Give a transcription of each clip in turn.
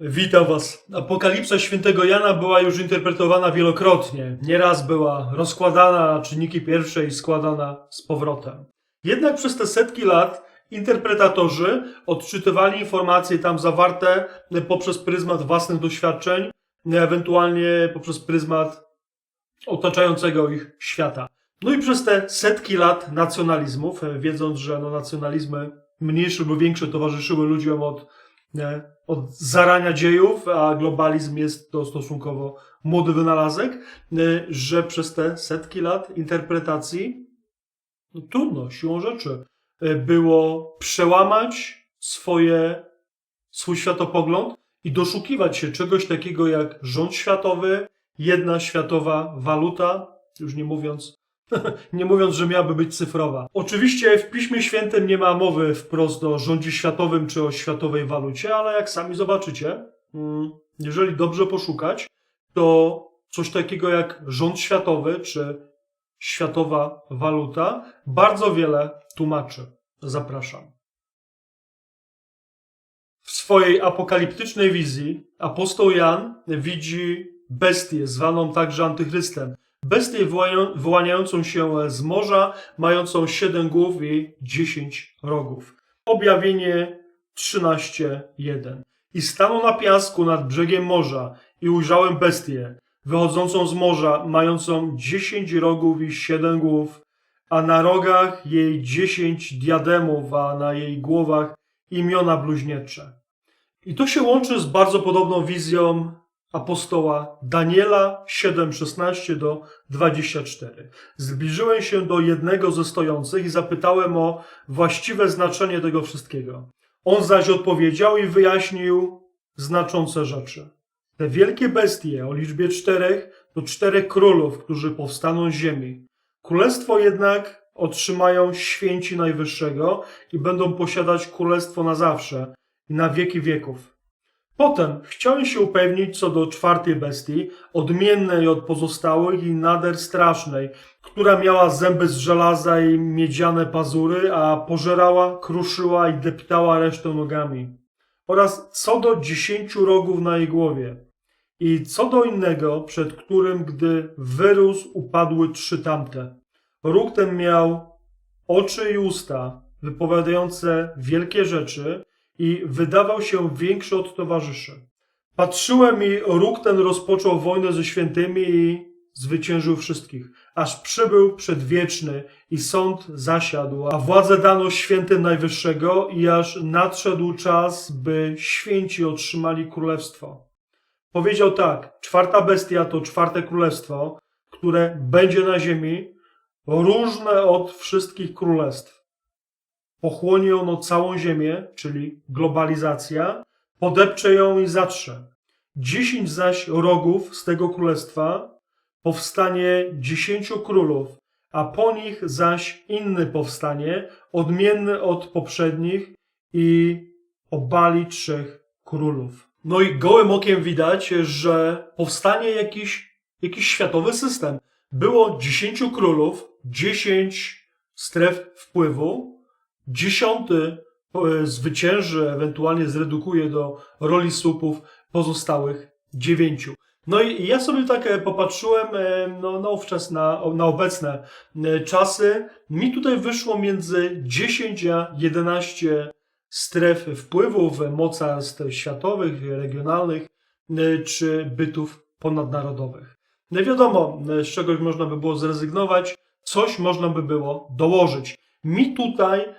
Witam Was. Apokalipsa świętego Jana była już interpretowana wielokrotnie. Nieraz była rozkładana na czynniki pierwsze i składana z powrotem. Jednak przez te setki lat interpretatorzy odczytywali informacje tam zawarte poprzez pryzmat własnych doświadczeń, ewentualnie poprzez pryzmat otaczającego ich świata. No i przez te setki lat nacjonalizmów, e, wiedząc, że no, nacjonalizmy mniejsze lub większe towarzyszyły ludziom od, e, od zarania dziejów, a globalizm jest to stosunkowo młody wynalazek, e, że przez te setki lat interpretacji no, trudno, siłą rzeczy, e, było przełamać swoje, swój światopogląd i doszukiwać się czegoś takiego jak rząd światowy, jedna światowa waluta, już nie mówiąc nie mówiąc, że miałaby być cyfrowa. Oczywiście w Piśmie Świętym nie ma mowy wprost o rządzie światowym czy o światowej walucie, ale jak sami zobaczycie, mm, jeżeli dobrze poszukać, to coś takiego jak rząd światowy czy światowa waluta bardzo wiele tłumaczy. Zapraszam. W swojej apokaliptycznej wizji apostoł Jan widzi bestię, zwaną także antychrystem. Bestię wyłania- wyłaniającą się z morza, mającą siedem głów i dziesięć rogów. Objawienie 13.1. I stanął na piasku nad brzegiem morza i ujrzałem bestię, wychodzącą z morza, mającą dziesięć rogów i siedem głów, a na rogach jej dziesięć diademów, a na jej głowach imiona bluźniercze. I to się łączy z bardzo podobną wizją apostoła Daniela 7:16 do 24. Zbliżyłem się do jednego ze stojących i zapytałem o właściwe znaczenie tego wszystkiego. On zaś odpowiedział i wyjaśnił znaczące rzeczy. Te wielkie bestie o liczbie czterech to czterech królów, którzy powstaną z ziemi. Królestwo jednak otrzymają święci Najwyższego i będą posiadać królestwo na zawsze i na wieki wieków. Potem chciałem się upewnić co do czwartej bestii, odmiennej od pozostałych i nader strasznej, która miała zęby z żelaza i miedziane pazury, a pożerała, kruszyła i deptała resztę nogami. Oraz co do dziesięciu rogów na jej głowie. I co do innego, przed którym, gdy wyrósł, upadły trzy tamte. Róg ten miał oczy i usta, wypowiadające wielkie rzeczy, i wydawał się większy od towarzyszy. Patrzyłem i róg ten rozpoczął wojnę ze świętymi i zwyciężył wszystkich, aż przybył przedwieczny i sąd zasiadł, a władzę dano świętym Najwyższego i aż nadszedł czas, by święci otrzymali królestwo. Powiedział tak, czwarta bestia to czwarte królestwo, które będzie na ziemi, różne od wszystkich królestw pochłonie ono całą ziemię, czyli globalizacja, podepcze ją i zatrze. Dziesięć zaś rogów z tego królestwa powstanie dziesięciu królów, a po nich zaś inny powstanie, odmienny od poprzednich i obali trzech królów. No i gołym okiem widać, że powstanie jakiś, jakiś światowy system. Było dziesięciu królów, dziesięć stref wpływu, dziesiąty e, zwycięży, ewentualnie zredukuje do roli słupów pozostałych dziewięciu. No i ja sobie tak e, popatrzyłem e, no, na na, obecne czasy. Mi tutaj wyszło między 10 a 11 stref wpływów mocarstw światowych, regionalnych czy bytów ponadnarodowych. No wiadomo, z czegoś można by było zrezygnować, coś można by było dołożyć. Mi tutaj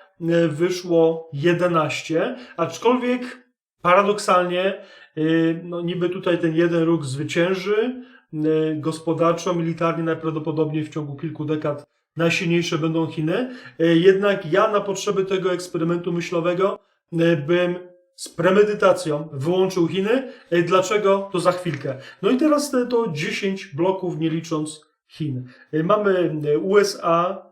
wyszło 11, aczkolwiek paradoksalnie, y, no niby tutaj ten jeden róg zwycięży, y, gospodarczo, militarnie najprawdopodobniej w ciągu kilku dekad najsilniejsze będą Chiny, jednak ja na potrzeby tego eksperymentu myślowego bym z premedytacją wyłączył Chiny. Dlaczego? To za chwilkę. No i teraz te- to 10 bloków, nie licząc Chin. Mamy USA,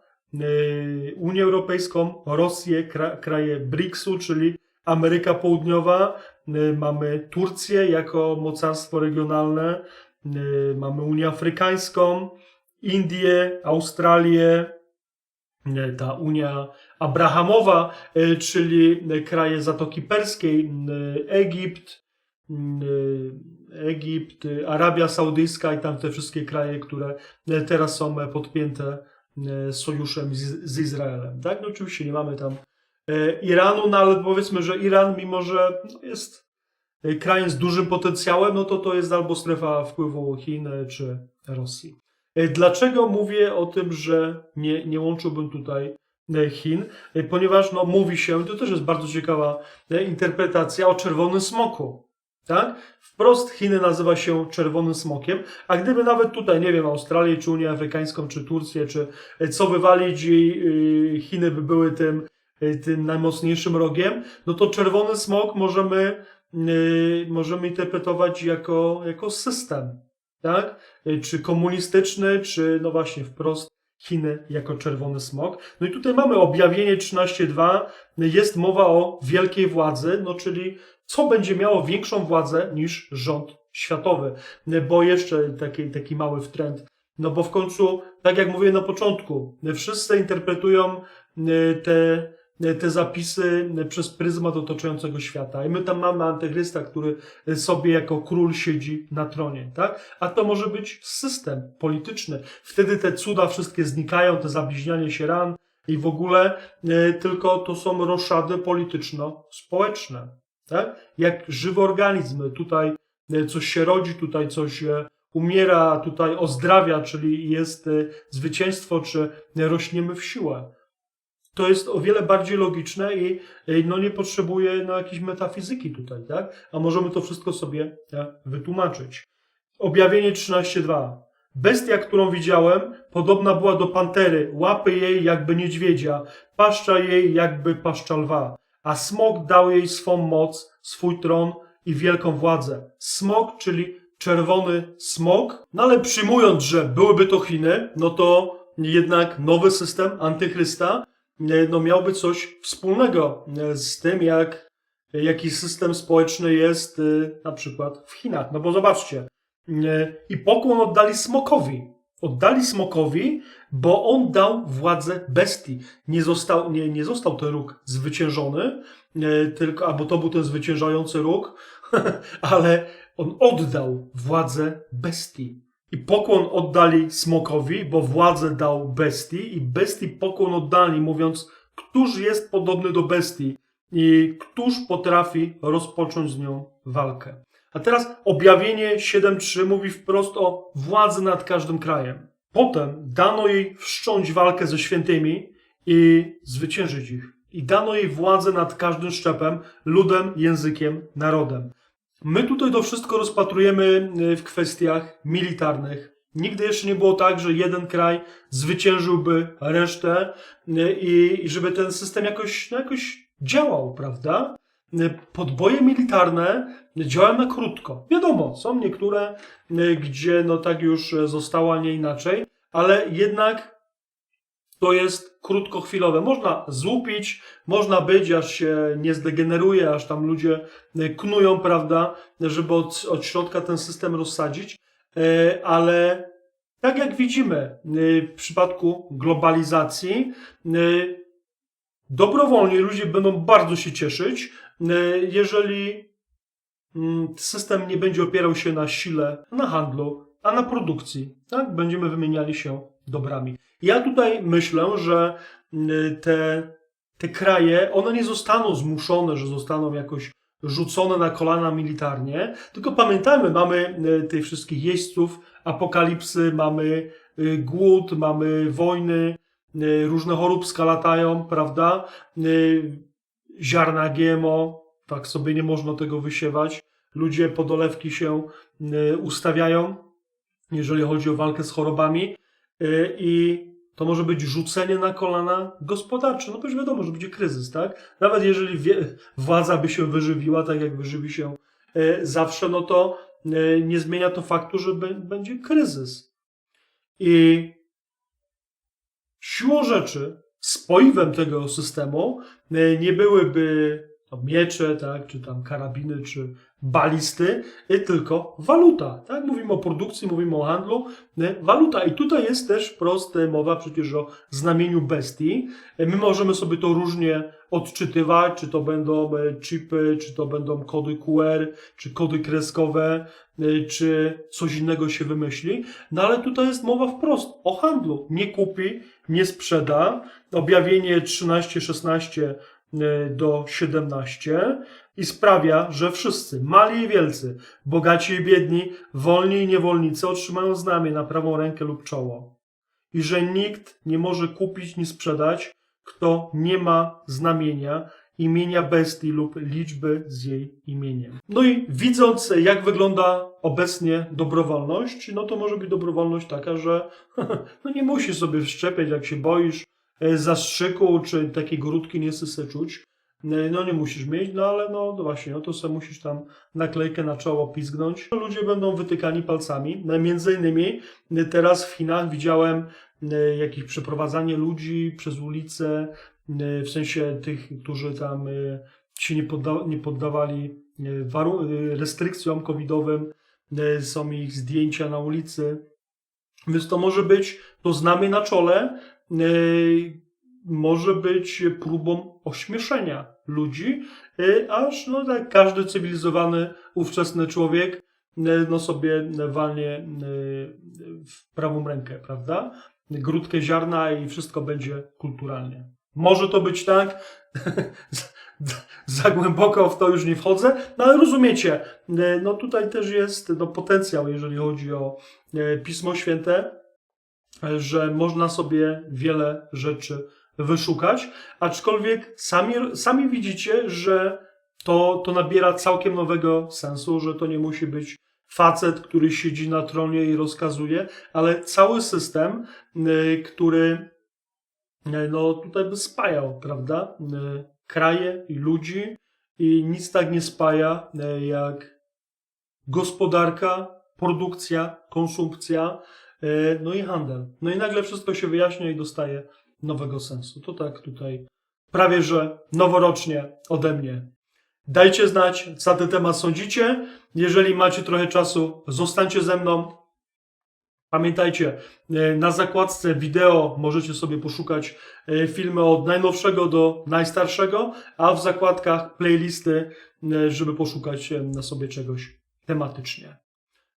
Unię Europejską, Rosję, kra, kraje BRICS-u, czyli Ameryka Południowa, y, mamy Turcję jako mocarstwo regionalne, y, mamy Unię Afrykańską, Indię, Australię, y, ta Unia Abrahamowa, y, czyli kraje Zatoki Perskiej, y, Egipt, y, Egipt, y, Arabia Saudyjska i tam te wszystkie kraje, które y, teraz są podpięte y, sojuszem z, z Izraelem. Tak? No oczywiście nie mamy tam e, Iranu, no ale powiedzmy, że Iran, mimo że no, jest e, krajem z dużym potencjałem, no to to jest albo strefa wpływu Chin e, czy Rosji. E, Dlaczego mówię o tym, że nie, nie łączyłbym tutaj e, Chin? E, Ponieważ no, mówi się, to też jest bardzo ciekawa e, interpretacja o czerwonym smoku. Tak? Wprost Chiny nazywa się czerwonym smokiem, a gdyby nawet tutaj, nie wiem, Australię, czy Unię Afrykańską, czy Turcję, czy e, co wywalić i y, Chiny by były tym, y, tym najmocniejszym rogiem, no to czerwony smok możemy, y, możemy interpretować jako, jako system, tak? Y, Czy komunistyczny, czy no właśnie wprost Chiny jako czerwony smok. No i tutaj mamy objawienie 13.2, jest mowa o wielkiej władzy, no czyli co będzie miało większą władzę niż rząd światowy. Bo jeszcze taki, taki mały wtręt. No bo w końcu, tak jak mówię na początku, wszyscy interpretują y, te, te zapisy przez pryzmat otaczającego świata. I my tam mamy antychrysta, który sobie jako król siedzi na tronie, tak? A to może być system polityczny. Wtedy te cuda wszystkie znikają, te zabliźnianie się ran i w ogóle y, tylko to są roszady polityczno-społeczne, tak? Jak żywy organizm. Tutaj e, coś się rodzi, tutaj coś e, umiera, tutaj ozdrawia, czyli jest e, zwycięstwo, czy rośniemy w siłę. To jest o wiele bardziej logiczne i no, nie potrzebuje no, jakiejś metafizyki tutaj, tak? A możemy to wszystko sobie wytłumaczyć. Objawienie 13.2. Bestia, którą widziałem, podobna była do pantery, łapy jej jakby niedźwiedzia, paszcza jej jakby paszcza lwa a smok dał jej swą moc, swój tron i wielką władzę. Smok, czyli czerwony smok, no ale przyjmując, że byłyby to Chiny, no to jednak nowy system antychrysta e, no miałby coś wspólnego e, z tym, jak jaki system społeczny jest e, na przykład w Chinach. No bo zobaczcie, i pokłon oddali smokowi. Oddali smokowi, bo on dał władzę bestii. Nie został, nie, nie został ten róg zwyciężony, e, tylko, albo to był ten zwyciężający róg, ale on oddał władzę bestii. I pokłon oddali smokowi, bo władzę dał bestii, i bestii pokłon oddali, mówiąc, któż jest podobny do bestii i któż potrafi rozpocząć z nią walkę. A teraz objawienie 7.3 mówi wprost o władzy nad każdym krajem. Potem dano jej wszcząć walkę ze świętymi i zwyciężyć ich. I dano jej władzę nad każdym szczepem, ludem, językiem, narodem. My tutaj to wszystko rozpatrujemy y, w kwestiach militarnych. Nigdy jeszcze nie było tak, że jeden kraj zwyciężyłby resztę y, i i żeby ten system jakoś, no jakoś działał, prawda? Podboje militarne działają na krótko. Wiadomo, są niektóre, y, gdzie no tak już zostało, a nie inaczej, ale jednak to jest krótkochwilowe. Można złupić, można być, aż się nie zdegeneruje, aż tam ludzie y, knują, prawda, żeby od, od środka ten system rozsadzić, Y, ale tak jak widzimy y, w przypadku globalizacji, y, dobrowolnie ludzie będą bardzo się cieszyć, jeżeli mm, system nie będzie opierał się na sile, na handlu, a na produkcji. Tak? Będziemy wymieniali się dobrami. Ja tutaj myślę, że mm, te, te kraje, one nie zostaną zmuszone, że zostaną jakoś rzucone na kolana militarnie, tylko pamiętajmy, mamy e, tych wszystkich jeźdźców apokalipsy, mamy e, głód, mamy wojny, e, różne choróbska latają, prawda? Ziarna GMO, tak sobie nie można tego wysiewać. Ludzie po dolewki się ustawiają, jeżeli chodzi o walkę z chorobami i to może być rzucenie na kolana gospodarcze. No przecież wiadomo, że będzie kryzys, tak? Nawet jeżeli władza by się wyżywiła, tak jak wyżywi się e, zawsze, no to e, nie zmienia to faktu, że będzie kryzys. I siłą rzeczy, spoiwem tego systemu e, nie byłyby miecze, tak, czy tam karabiny, czy balisty, y, tylko waluta. Tak? Mówimy o produkcji, mówimy o handlu, y, waluta. I tutaj jest też prosta mowa przecież o znamieniu bestii. Y, My możemy sobie to różnie odczytywać, czy to będą chipy, czy to będą kody QR, czy kody kreskowe, czy coś innego się wymyśli. No ale tutaj jest mowa wprost o handlu. Nie kupi, nie sprzeda. Objawienie 13-16 y, do 17 i sprawia, że wszyscy, mali i wielcy, bogaci i biedni, wolni i niewolnicy otrzymają znamię na prawą rękę lub czoło. I że nikt nie może kupić ni sprzedać, kto nie ma znamienia, imienia bestii lub liczby z jej imieniem. No i widząc, jak wygląda obecnie dobrowolność, no to może być dobrowolność taka, że no nie musisz sobie wszczepiać, jak się boisz e, zastrzyku, czy takiej grudki nie chcesz se czuć. E, No nie musisz mieć, no ale no, no właśnie, no to sobie musisz tam naklejkę na czoło pizgnąć. Ludzie będą wytykani palcami. No, Między innymi e, teraz w Chinach widziałem e, jakieś przeprowadzanie ludzi przez ulicę, e, w sensie tych, którzy tam się nie, podda nie poddawali restrykcjom covidowym, są ich zdjęcia na ulicy. Więc to może być to znamie na czole, może być próbą ośmieszenia ludzi, e, aż no tak każdy cywilizowany ówczesny człowiek e, no sobie walnie e, w prawą rękę, prawda? Grudkę ziarna i wszystko będzie kulturalnie. Może to być tak, za głęboko w to już nie wchodzę, no ale rozumiecie, no tutaj też jest no, potencjał, jeżeli chodzi o Pismo Święte, że można sobie wiele rzeczy wyszukać, aczkolwiek sami, sami widzicie, że to, to nabiera całkiem nowego sensu, że to nie musi być facet, który siedzi na tronie i rozkazuje, ale cały system, y, który y, no, tutaj by spajał, prawda? Y, Kraje i ludzi i nic tak nie spaja jak gospodarka, produkcja, konsumpcja, no i handel. No i nagle wszystko się wyjaśnia i dostaje nowego sensu. To tak tutaj prawie że noworocznie ode mnie. Dajcie znać, co ten temat sądzicie. Jeżeli macie trochę czasu, zostańcie ze mną. Pamiętajcie, e, na zakładce wideo możecie sobie poszukać e, filmy od najnowszego do najstarszego, a w zakładkach playlisty, e, żeby poszukać na sobie czegoś tematycznie.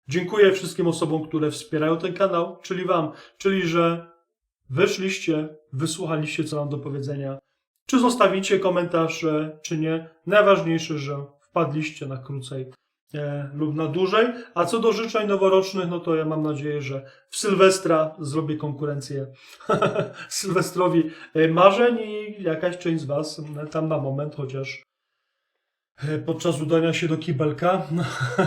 Dziękuję wszystkim osobom, które wspierają ten kanał, czyli Wam, czyli że weszliście, wysłuchaliście, co mam do powiedzenia, czy zostawicie komentarz, e, czy nie. Najważniejsze, że wpadliście na krócej e, lub na dłużej. A co do życzeń noworocznych, no to ja mam nadzieję, że w Sylwestra zrobię konkurencję Sylwestrowi e, marzeń i jakaś część z Was e, tam na moment, chociaż e, podczas udania się do kibelka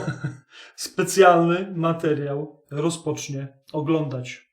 specjalny materiał rozpocznie oglądać.